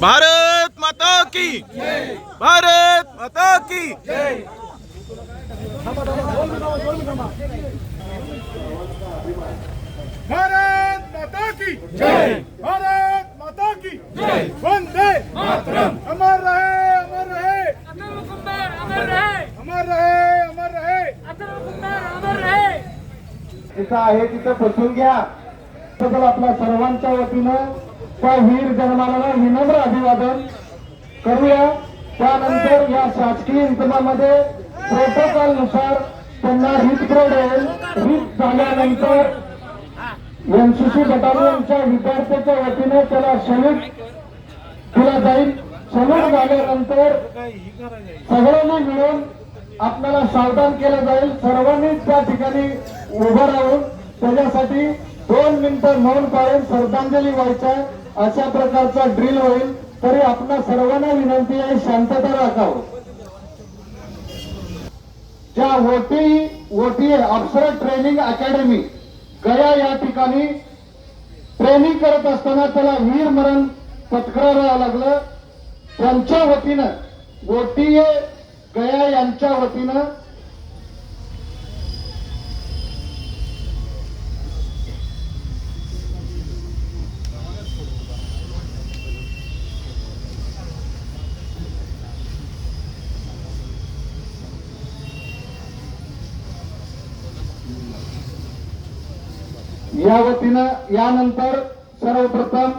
भारत माता की। भारत माता की। भारत माता की। जय भारत माता की। जय वंदे मातरम। अमर रहे। अमर रहे। अमर रहे अमर रहे। अमर रहे अमर रहे। तिथं आहे तिथं बसून घ्या. तसं आपल्या सर्वांच्या वतीनं त्या वीर जन्माला विनम्र अभिवादन करूया. त्यानंतर या शासकीय इतमामध्ये प्रोटोकॉलनुसार त्यांना रीत येईल रीत झाल्यानंतर एनसीसी बटालियनच्या विद्यार्थ्याच्या वतीने त्याला सलूट दिला जाईल. सलूट झाल्यानंतर सगळ्यांनी मिळून आपल्याला सावधान केलं जाईल. सर्वांनी त्या ठिकाणी उभं राहून त्याच्यासाठी दोन मिनिटं मौन पाळून श्रद्धांजली व्हायच्या अशा प्रकारचा ड्रिल होईल. तरी आपण सर्वांना विनंती आहे शांतता राखावं. ज्या ओटी ओटी अप्सरा ट्रेनिंग अकॅडमी. गया या ठिकाणी ट्रेनिंग करत असताना त्याला वीर मरण पत्करावं लागलं. त्यांच्या वतीनं ओटीए गया यांच्या वतीनं या वतीनं यानंतर सर्वप्रथम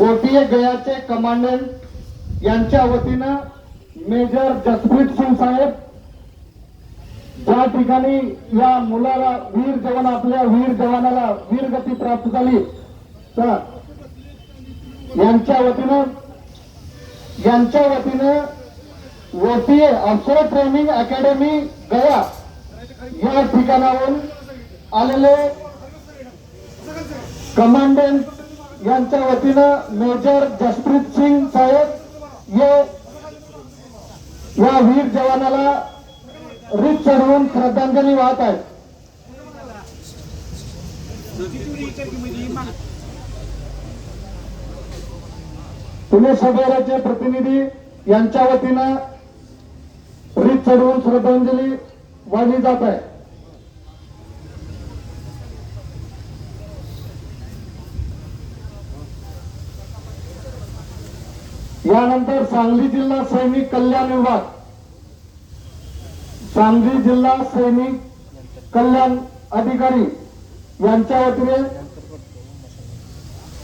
ओटीए गयाचे कमांडंट यांच्या वतीनं मेजर जसप्रीत सिंग साहेब ज्या ठिकाणी या मुलाला वीर जवान आपल्या वीर जवानाला वीरगती प्राप्त झाली तर यांच्या वतीनं यांच्या वतीनं ओटीए अफसर ट्रेनिंग अकॅडमी गया या ठिकाणाहून आलेले कमांडंट यांच्या वतीनं मेजर जसप्रीत सिंग साहेब हे या वीर जवानाला रीत चढवून श्रद्धांजली वाहत आहेत. पुणे सभेचे प्रतिनिधी यांच्या वतीनं रीत चढवून श्रद्धांजली वाहिली जात आहे. यानंतर सांगली जिल्हा सैनिक कल्याण विभाग. सांगली जिल्हा सैनिक कल्याण अधिकारी यांच्या वतीने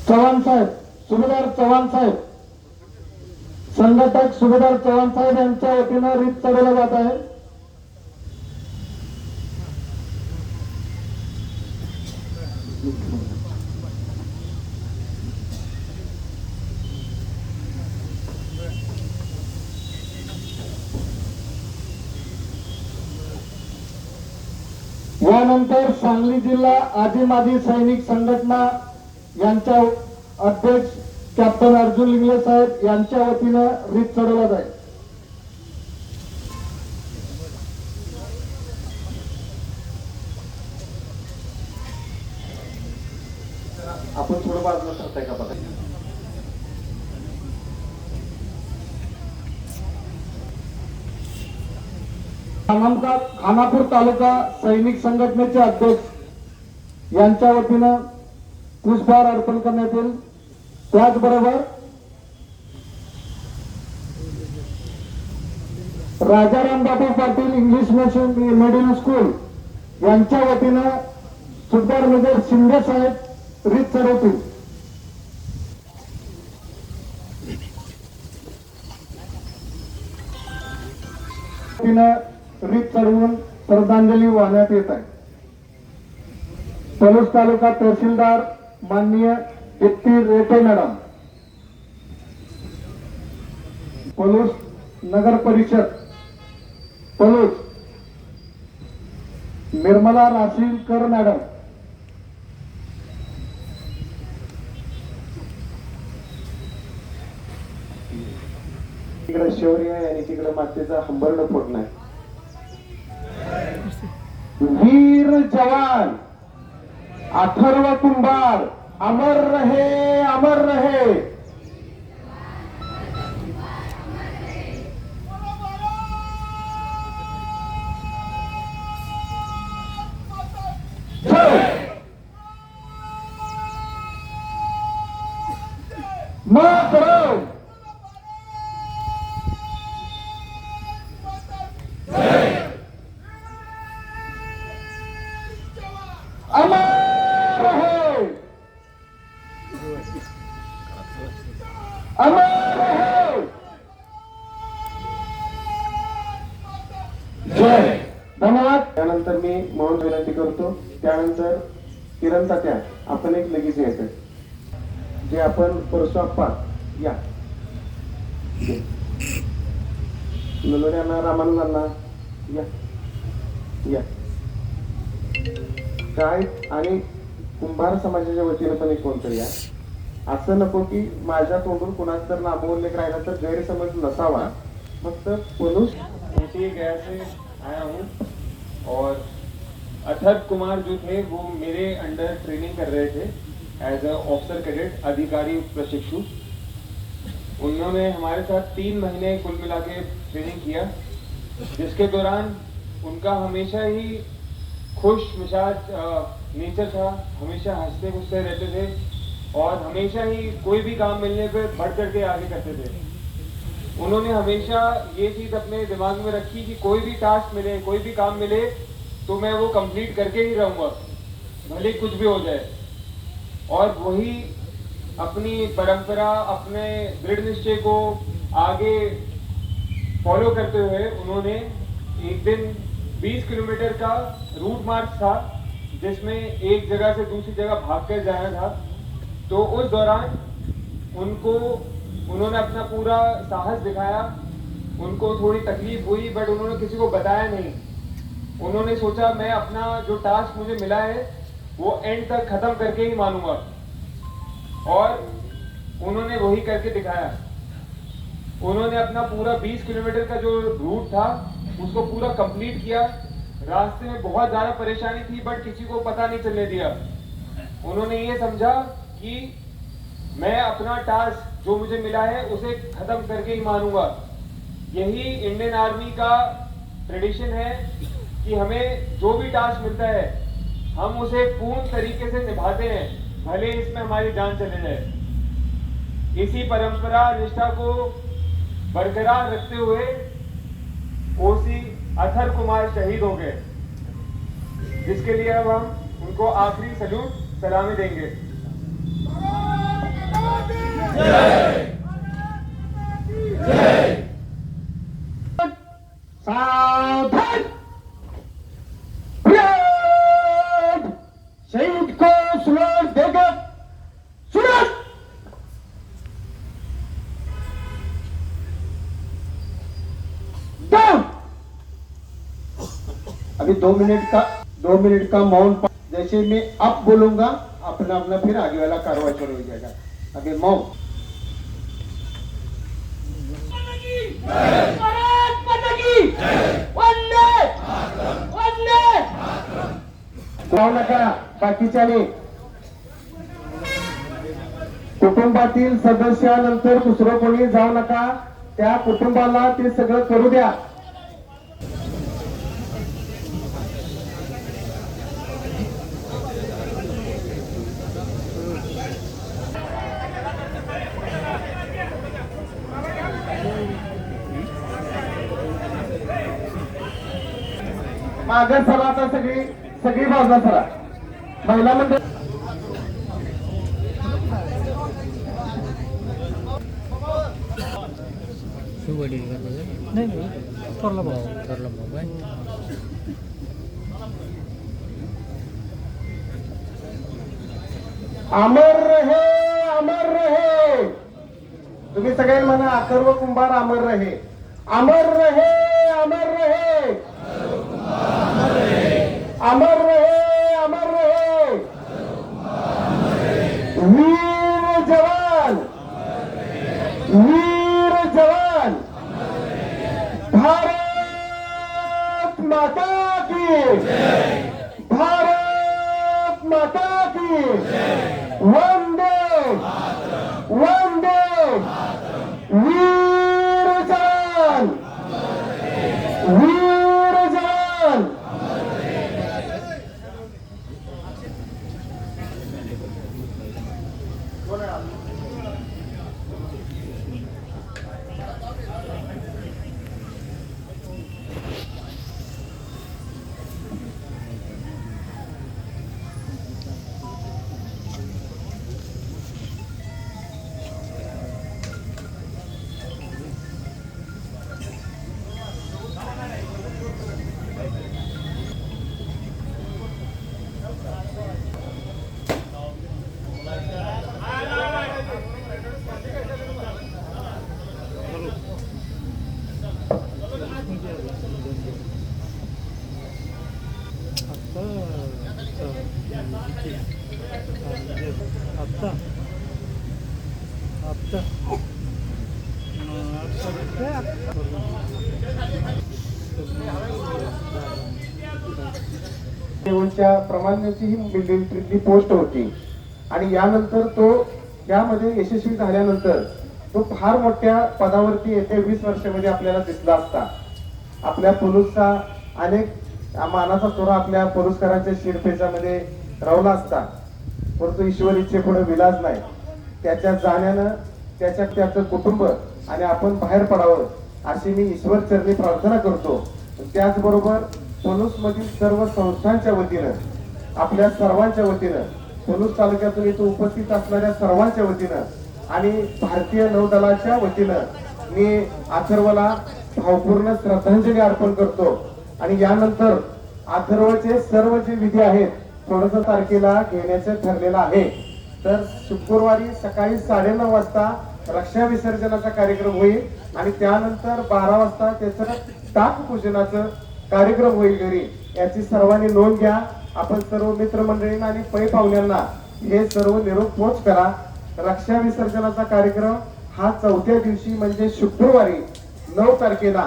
चव्हाण साहेब सुभेदार चव्हाण साहेब संघटक सुभेदार चव्हाण साहेब यांच्या वतीनं रीत चढवलं जात आहे यानंतर सांगली जिल्हा आदिमादी सैनिक संघटना यांच्या अध्यक्ष कॅप्टन अर्जुन लिंगले साहेब यांच्या वतीनं रीत चढवला जाईल आपण थोडं बाजूला सरताय का बघा खानापूर खानापूर तालुका सैनिक संघटनेचे अध्यक्ष यांच्या वतीनं पुष्पहार अर्पण करण्यात येईल. त्याचबरोबर Rajaram Bapu Patil English medium school यांच्या वतीनं सुधार मेजर शिंदे साहेब रीत चढवतील. तिनं रीत चढवून श्रद्धांजली वाहण्यात येत आहे. पलूस तालुका तहसीलदार माननीय इत्ती रेटे मॅडम. पलूस नगर परिषद. पलूस निर्मला राशीलकर मॅडम. तिकडे शौर्य आणि तिकडे मातेचा हंबरड फोडणं आहे. वीर जवान अथर्व कुंभार अमर रहे अमर रहे. जय धन्यवाद त्यानंतर मी मौन विनंती करतो. त्यानंतर किरण तात्या आपण एक लगेच यायचं जे आपण परसू आप्पा या. नलोऱ्यांना रामानुजांना या. या. काय? आणि कुंभार समाजाच्या वतीनं पण एक कोणतरी या. असं नको की माझ्या तोंडून कुणाचं तर नामोल्लेख राहिला तर गैरसमज नसावा. फक्त पुरुष ऊटी गया से आया हूँ. और अथक कुमार जो थे वो मेरे अंडर ट्रेनिंग कर रहे थे एज अ ऑफिसर कैडेट अधिकारी प्रशिक्षु. उन्होंने हमारे साथ तीन महीने कुल मिला के ट्रेनिंग किया जिसके दौरान उनका हमेशा ही खुश मिजाज नेचर था हमेशा हंसते खुशते रहते थे। और हमेशा ही कोई भी काम मिलने पे बढ़ चढ़ आगे करते थे। उन्होंने हमेशा ये चीज़ अपने दिमाग में रखी कि कोई भी टास्क मिले, कोई भी काम मिले तो मैं वो कंप्लीट करके ही रहूँगा, भले कुछ भी हो जाए। और वही अपनी परंपरा, अपने दृढ़ निश्चय को आगे फॉलो करते हुए उन्होंने एक दिन 20 किलोमीटर का रूट मार्च था, जिसमें एक जगह से दूसरी जगह भागकर जाना था। तो उस दौरान उनको, उन्होंने अपना पूरा साहस दिखाया। उनको थोड़ी तकलीफ़ हुई बट उन्होंने किसी को बताया नहीं। उन्होंने सोचा, मैं अपना जो टास्क मुझे मिला है, वो एंड तक खत्म करके ही मानूँगा। और उन्होंने वही करके दिखाया। उन्होंने अपना पूरा 20 किलोमीटर का जो रूट था, उसको पूरा कंप्लीट किया। रास्ते में बहुत ज़्यादा परेशानी थी बट किसी को पता नहीं चलने दिया। उन्होंने ये समझा कि मैं अपना टास्क जो मुझे मिला है, उसे खत्म करके ही मानूँगा। यही इंडियन आर्मी का ट्रेडिशन है कि हमें जो भी टास्क मिलता है, हम उसे पूर्ण तरीके से निभाते हैं, भले इसमें हमारी जान चले जाए। इसी परंपरा, निष्ठा को बरकरार रखते हुए ओसी अथर कुमार शहीद हो गए। जिसके लिए अब हम उनको आखिरी सल्यूट सलामी देंगे। परेड! शहीद को अभी दो मिनट का, दो मिनट का मौन जैसे मैं अब बोलूँगा अपना अपना फिर आगे वाला कार्रवाई शुरू हो जाएगा अभी मौन जाऊ नका बाकीच्याने कुटुंबातील सदस्यानंतर दुसरं कोणी जाऊ नका. त्या कुटुंबाला ते सगळं करू द्या. मागं सरा आता सगळी सगळी बाजूला सरा महिला मंडळ अमर रहे अमर रहे. तुम्ही सगळ्यांनी म्हणा अथर्व कुंभार अमर रहे. अमर रहे अमर रहे. अमर रहे अमर रहे वीर जवान वीर जवान. भारत माता की भारत माता की. वंदे वंदे. वीर ही मिलिटरीची पोस्ट होती. आणि यानंतर तो यामध्ये यशस्वी झाल्यानंतर तो फार मोठ्या पदावरती येत्या वीस वर्षामध्ये आपल्याला दिसला असता. आपल्या पुरुषचा अनेक मानाचा चोरा आपल्या पुरस्काराच्या शिरपेचामध्ये रावला असता. परंतु ईश्वर इच्छे पुढे विलाज नाही. त्याच्या जाण्यानं त्याच्या त्याचं कुटुंब आणि आपण बाहेर पडावं अशी मी ईश्वर चरणी प्रार्थना करतो. त्याचबरोबर पलूस मधील सर्व संस्थांच्या वतीनं आपल्या सर्वांच्या वतीनं पलूस तालुक्यातून इथं उपस्थित असणाऱ्या सर्वांच्या वतीनं आणि भारतीय नौदलाच्या वतीनं मी अथर्वला भावपूर्ण श्रद्धांजली अर्पण करतो. आणि यानंतर अथर्वचे सर्व जे विधी आहेत थोडस तारखेला घेण्याचं ठरलेलं आहे. तर शुक्रवारी सकाळी साडेनऊ वाजता रक्षा विसर्जनाचा कार्यक्रम होईल आणि त्यानंतर बारा वाजता त्याचं टाक पूजनाचं कार्यक्रम होईल घरी. याची सर्वांनी नोंद घ्या. आपण सर्व मित्रमंडळींना आणि पै पाहुण्यांना हे सर्व निरोप पोच करा. रक्षा विसर्जनाचा कार्यक्रम हा चौथ्या दिवशी म्हणजे शुक्रवारी नऊ तारखेला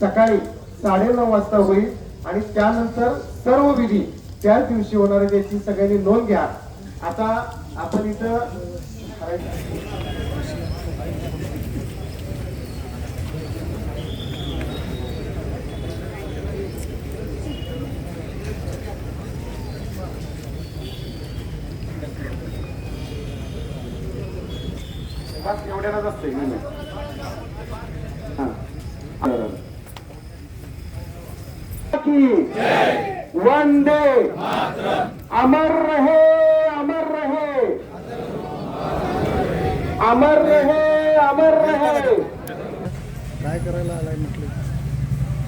सकाळी साडेनऊ वाजता होईल आणि त्यानंतर सर्व विधी त्याच दिवशी होणार आहे याची सगळ्यांनी नोंद घ्या. आता आपण इथं बस एवढ्यालाच असते की वंदे. अमर रहे अमर रहे. अमर रहे अमर रहे. काय करायला